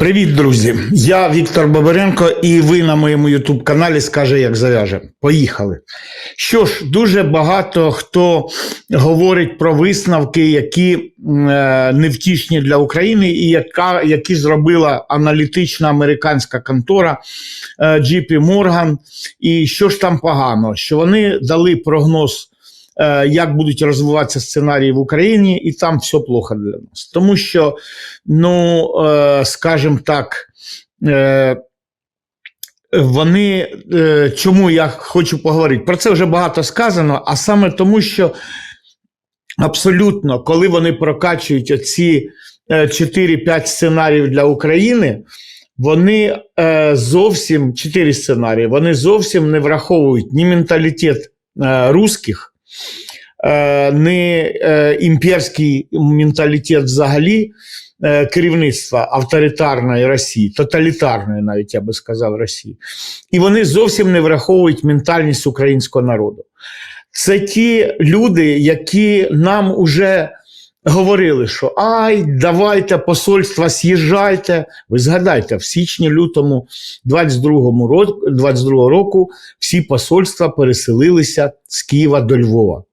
Привіт, друзі! Я Віктор Бабаренко, і ви на моєму Ютуб каналі скаже, як зав'яже. Поїхали. Що ж, дуже багато хто говорить про висновки, які е, невтішні для України, і яка, які зробила аналітична американська контора е, JP Morgan. І що ж там погано? Що вони дали прогноз як будуть розвиватися сценарії в Україні, і там все плохо для нас. Тому що, ну, е, скажімо так, е, вони е, чому я хочу поговорити? Про це вже багато сказано, а саме тому, що абсолютно, коли вони прокачують оці е, 4-5 сценаріїв для України. Вони е, зовсім чотири сценарії. Вони зовсім не враховують ні менталітет е, русських, е, не е, імперський менталітет взагалі е, керівництва авторитарної Росії, тоталітарної, навіть я би сказав, Росії. І вони зовсім не враховують ментальність українського народу. Це ті люди, які нам уже говорили, що ай, давайте посольства, з'їжджайте. Ви згадайте, в січні-лютому 22-го року, 22 року всі посольства переселилися з Києва до Львова.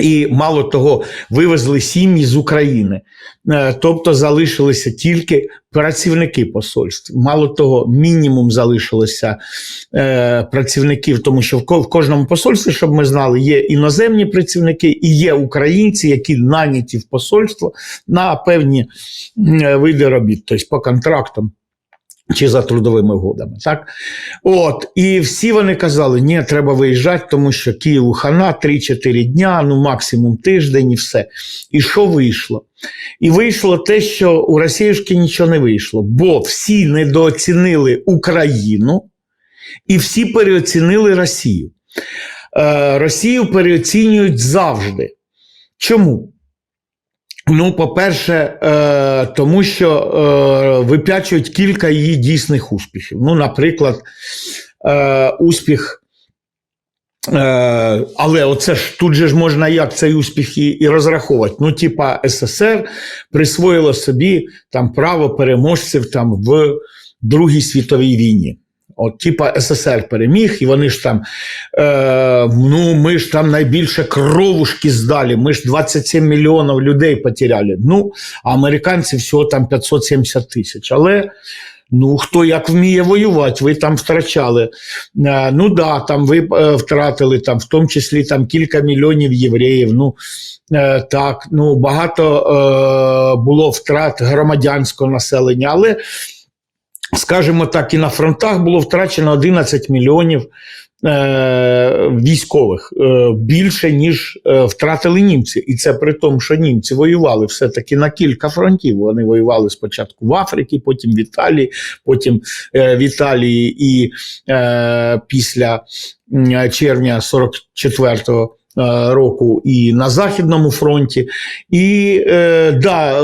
І мало того, вивезли сім'ї з України, Е, тобто залишилися тільки працівники посольств. Мало того, мінімум залишилося е, працівників, тому що в кожному посольстві, щоб ми знали, є іноземні працівники і є українці, які наняті в посольство на певні е, види робіт, тобто по контрактам. Чи за трудовими угодами, так? От, і всі вони казали, ні, треба виїжджати, тому що Києву хана 3-4 дня, ну максимум тиждень і все. І що вийшло? І вийшло те, що у Росіюшки нічого не вийшло, бо всі недооцінили Україну і всі переоцінили Росію. Е, Росію переоцінюють завжди. Чому? Ну, по-перше, е, тому що е, вип'ячують кілька її дійсних успіхів. Ну, наприклад, е, успіх. Але оце ж тут же ж можна як цей успіх і, і розраховувати. Ну, типа СССР присвоїло собі там право переможців там в Другій світовій війні. От, типа СССР переміг, і вони ж там, е, ну ми ж там найбільше кровушки здали, ми ж 27 мільйонів людей потеряли. Ну, а американці всього там 570 тисяч. Але ну, хто як вміє воювати, ви там втрачали. Е, ну да, там ви е, втратили, там, в тому числі там кілька мільйонів євреїв. Ну, е, так, ну, багато е, було втрат громадянського населення, але скажімо так, і на фронтах було втрачено 11 мільйонів е, військових е, більше, ніж е, втратили німці. І це при тому, що німці воювали все-таки на кілька фронтів. Вони воювали спочатку в Африці, потім в Італії, потім е, в Італії і е, після червня 44-го. Е, Року і на Західному фронті, і е, да,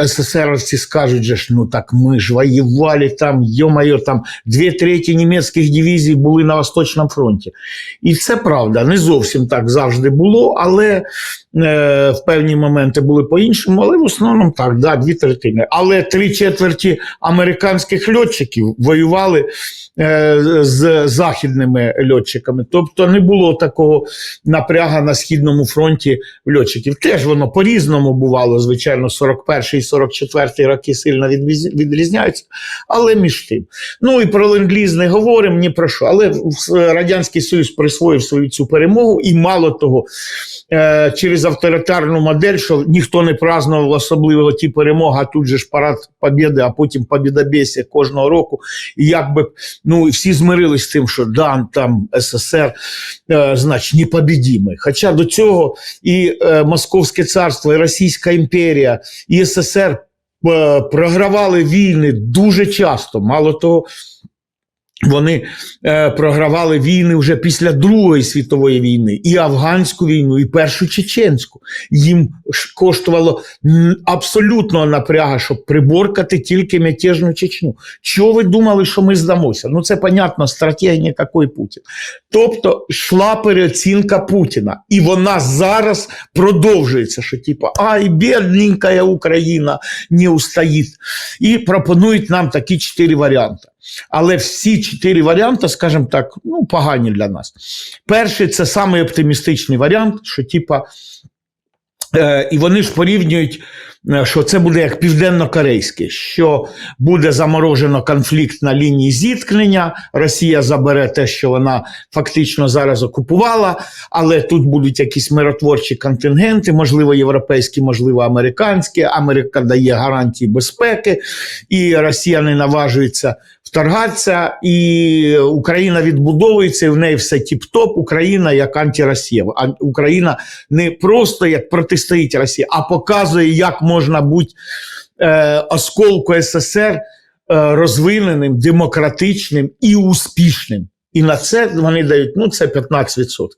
е, СССРівці скажуть ж, ну так ми ж воювали там, йо-моє, там дві треті німецьких дивізій були на Восточному фронті. І це правда, не зовсім так завжди було, але е, в певні моменти були по-іншому, але в основному так, да, дві третини. Але три четверті американських льотчиків воювали е, з західними льотчиками. Тобто не було такого напряга на Східному фронті в льотчиків. Теж воно по-різному бувало, звичайно, 41 і 44 роки сильно відрізняються, але між тим. Ну і про ленд-ліз не говоримо ні про що. Але Радянський Союз присвоїв свою цю перемогу, і мало того, е, через авторитарну модель, що ніхто не празднував особливо ті перемоги, а тут же ж парад Побєди, а потім Побєдобєсія кожного року. І якби ну, всі змирились з тим, що да, там СССР, е, значить, Хоча до цього і е, Московське царство, і Російська імперія, і СССР е, програвали війни дуже часто. Мало того, Вони е, програвали війни вже після Другої світової війни, і афганську війну, і першу чеченську. Їм коштувало абсолютного напряга, щоб приборкати тільки мятежну Чечню. Чого ви думали, що ми здамося? Ну це понятно, стратегія ніякої Путін. Тобто йшла переоцінка Путіна, і вона зараз продовжується. Що типу, ай, бідненька Україна не устоїть. І пропонують нам такі чотири варіанти. Але всі чотири варіанти, скажімо так, ну, погані для нас. Перший це самий оптимістичний варіант, що типа. Е, і вони ж порівнюють, що це буде як південно-корейське, що буде заморожено конфлікт на лінії зіткнення. Росія забере те, що вона фактично зараз окупувала, але тут будуть якісь миротворчі контингенти, можливо, європейські, можливо, американські. Америка дає гарантії безпеки, і Росія не наважується вторгатися, і Україна відбудовується, і в неї все тіп-топ. Україна як антиросія. Україна не просто як протистоїть Росії, а показує, як можна бути е, осколку СССР е, розвиненим, демократичним і успішним. І на це вони дають ну це 15%.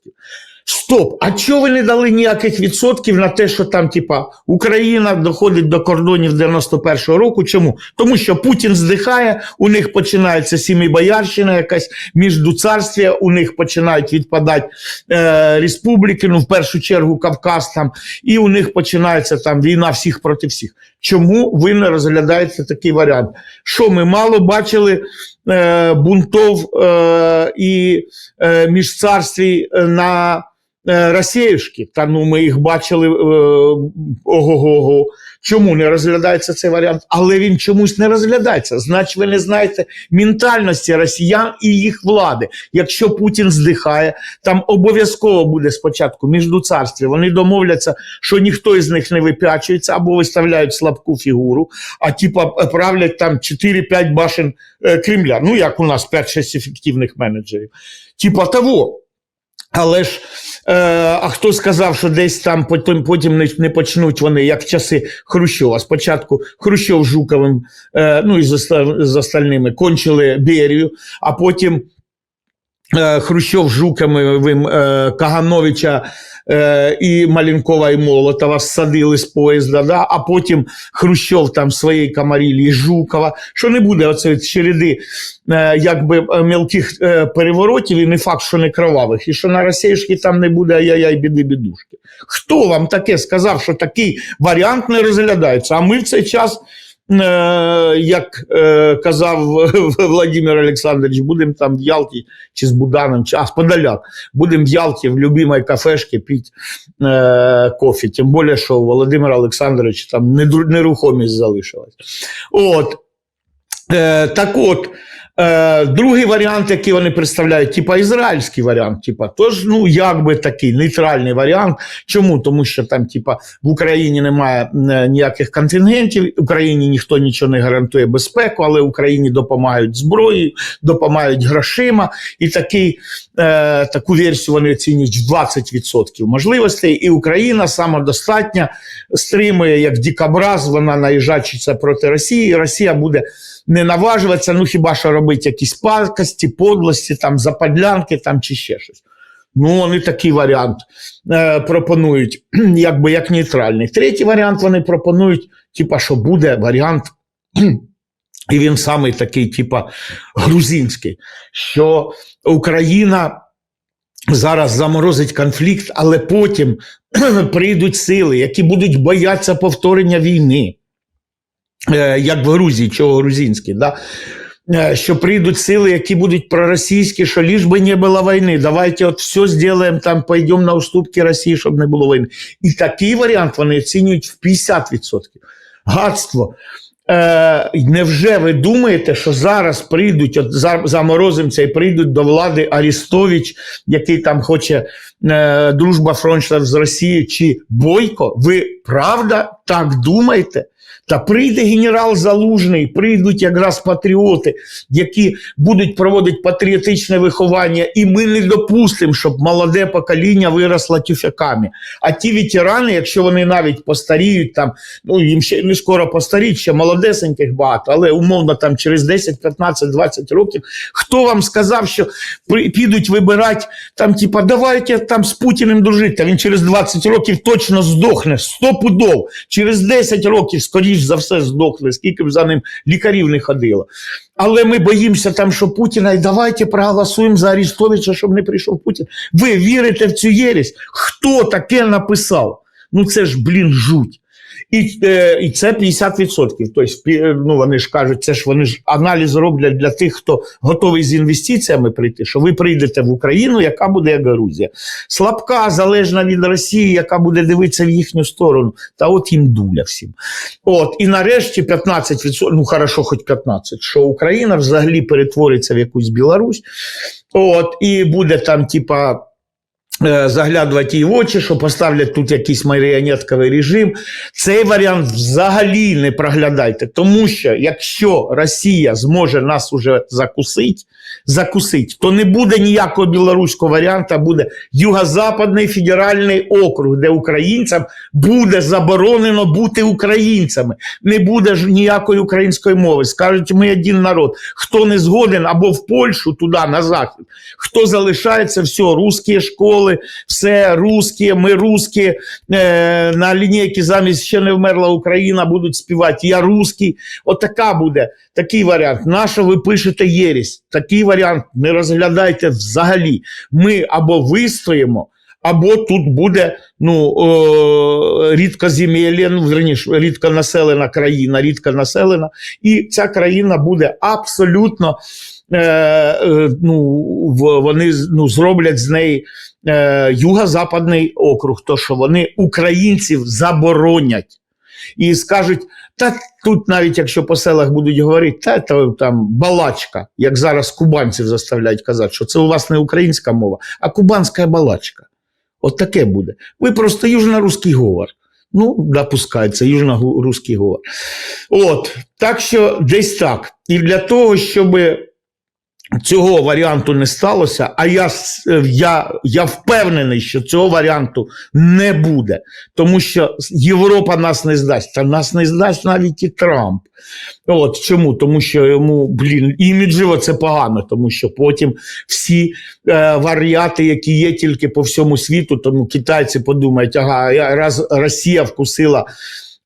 Стоп! А чого ви не дали ніяких відсотків на те, що там, типа, Україна доходить до кордонів 91-го року? Чому? Тому що Путін здихає, у них починається сімібоярщина, якась міждуцарствія, у них починають відпадати е, республіки, ну в першу чергу Кавказ там, і у них починається там війна всіх проти всіх. Чому ви не розглядаєте такий варіант? Що ми мало бачили е, бунтов е, і е, міжцарствій е, на Росіюшки? Та ну ми їх бачили е, ого-го. Чому не розглядається цей варіант? Але він чомусь не розглядається. Значить, ви не знаєте ментальності росіян і їх влади. Якщо Путін здихає, там обов'язково буде спочатку міждуцарстві. Вони домовляться, що ніхто із них не вип'ячується або виставляють слабку фігуру, а типа правлять там 4-5 башен е, Кремля. Ну як у нас 5-6 ефективних менеджерів. Типа того. Але ж, е, а хто сказав, що десь там потім, потім не, не почнуть вони, як часи Хрущова. Спочатку Хрущов Жуковим, е, ну і з, з остальними кончили Берію, а потім Хрущов з Жуковим е, Кагановича е, і Маленкова і Молотова садили з поїзда, да? а потім Хрущов там в своїй камарілі Жукова, що не буде оце череди е, якби е, мілких е, переворотів, і не факт, що не кровавих, і що на Росіюшки там не буде ай-яй-яй, біди-бідушки. Хто вам таке сказав, що такий варіант не розглядається? А ми в цей час. Е, Як е, казав Владимир Олександрович, будемо там в Ялті чи з Буданом, чи а з Подоляк, будемо в Ялті в любимій кафешці пити е, кофе. Тим більше, що у Володимира там нерухомість залишилась. От. Так от, е, другий варіант, який вони представляють, типа ізраїльський варіант, типа, тож, ну, якби такий нейтральний варіант. Чому? Тому що там, типа, в Україні немає е, ніяких контингентів, Україні ніхто нічого не гарантує безпеку, але Україні допомагають зброєю, допомагають грошима. І такий, е, таку версію вони оцінюють в 20% можливостей. І Україна самодостатня стримує як дикобраз, вона наїжджається проти Росії, і Росія буде не наважуватися, ну хіба що робити якісь пакості, подлості, там, западлянки там, чи ще щось. Ну, вони такий варіант е, пропонують, якби як нейтральний. Третій варіант вони пропонують, типа, що буде варіант, і він самий такий, типа, грузинський, що Україна зараз заморозить конфлікт, але потім прийдуть сили, які будуть боятися повторення війни. Е, як в Грузії, чого грузинські, да? Е, що прийдуть сили, які будуть проросійські, що лиш би не було війни, давайте от все зробимо, там пойдемо на уступки Росії, щоб не було війни. І такий варіант вони оцінюють в 50%. Гадство. Е, невже ви думаєте, що зараз прийдуть, от за- заморозимося і прийдуть до влади Арістович, який там хоче е, дружба фронтів з Росією, чи Бойко? Ви правда так думаєте? Та прийде генерал Залужний, прийдуть якраз патріоти, які будуть проводити патріотичне виховання, і ми не допустимо, щоб молоде покоління виросло тюфяками. А ті ветерани, якщо вони навіть постаріють, там ну їм ще не скоро постаріють, ще молодесеньких багато, але умовно там через 10, 15, 20 років, хто вам сказав, що підуть вибирати там, типа, давайте там з Путіним дружити. Та він через 20 років точно здохне, 100 пудов. Через 10 років, скоріш за все, здохли, скільки б за ним лікарів не ходило. Але ми боїмося там, що Путіна, і давайте проголосуємо за Арістовича, щоб не прийшов Путін. Ви вірите в цю єресь? Хто таке написав? Ну це ж, блін, жуть. І, е, і це 50%. Тобто, ну, вони ж кажуть, це ж вони ж аналіз роблять для тих, хто готовий з інвестиціями прийти, що ви прийдете в Україну, яка буде як Грузія. Слабка, залежна від Росії, яка буде дивитися в їхню сторону. Та от їм дуля всім. От, і нарешті 15%, ну хорошо, хоч 15%, що Україна взагалі перетвориться в якусь Білорусь. От, і буде там, типа. Е, Заглядувати їй в очі, що поставлять тут якийсь маріонетковий режим. Цей варіант взагалі не проглядайте, тому що якщо Росія зможе нас уже закусити, закусить, то не буде ніякого білоруського варіанту, а буде Юго-Западний федеральний округ, де українцям буде заборонено бути українцями. Не буде ж ніякої української мови. Скажуть, ми один народ. Хто не згоден або в Польщу, туди, на захід, хто залишається, все, русські школи, все русські, ми русські, е, на лінійці замість ще не вмерла Україна, будуть співати Я русський. Отака буде такий варіант. Нащо ви пишете єресь? Такий варіант не розглядайте взагалі. Ми або вистоїмо, або тут буде ну, е, рідкоземелья, ну, верніше, рідконаселена країна, рідконаселена, і ця країна буде абсолютно. Е, е, ну, вони ну, зроблять з неї е, юго-западний округ, то що вони українців заборонять і скажуть, та тут навіть якщо по селах будуть говорити, та то там балачка, як зараз кубанців заставляють казати, що це у вас не українська мова, а кубанська балачка. От таке буде. Ви просто южно-русський говор. Ну, допускається, южно-русський говор. От, так що десь так. І для того, щоб цього варіанту не сталося, а я, я, я впевнений, що цього варіанту не буде, тому що Європа нас не здасть, та нас не здасть навіть і Трамп. От чому? Тому що йому, блін, іміджево це погано, тому що потім всі е, варіати, які є тільки по всьому світу, тому китайці подумають, ага, раз Росія вкусила.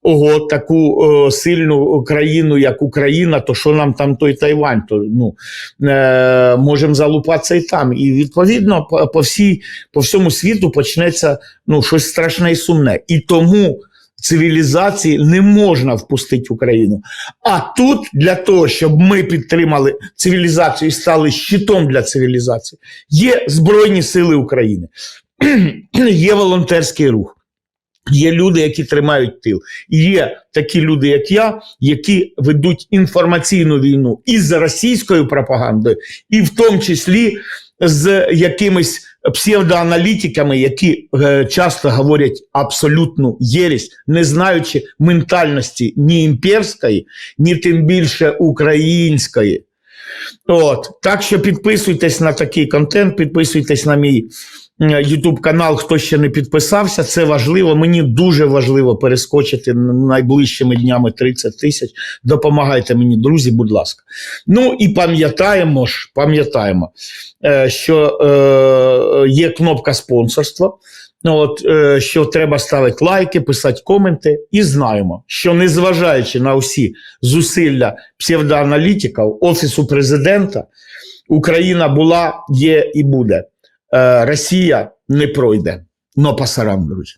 Ого, таку е, сильну країну, як Україна, то що нам там той Тайвань? То ну е, можемо залупатися і там. І відповідно по, по, всій, по всьому світу почнеться ну, щось страшне і сумне. І тому цивілізації не можна впустити Україну. А тут для того, щоб ми підтримали цивілізацію і стали щитом для цивілізації, є Збройні Сили України, є волонтерський рух. Є люди, які тримають тил. І є такі люди, як я, які ведуть інформаційну війну і з російською пропагандою, і в тому числі з якимись псевдоаналітиками, які е, часто говорять абсолютну єресь, не знаючи ментальності ні імперської, ні тим більше української. От. Так що підписуйтесь на такий контент, підписуйтесь на мій YouTube канал, хто ще не підписався. Це важливо. Мені дуже важливо перескочити найближчими днями 30 тисяч. Допомагайте мені, друзі, будь ласка. Ну і пам'ятаємо ж, пам'ятаємо, е, що е, є кнопка спонсорства. От, е, що треба ставити лайки, писати коменти, і знаємо, що незважаючи на усі зусилля псевдоаналітиків, Офісу президента, Україна була, є і буде. Е, Росія не пройде. Но пасарам, друзі.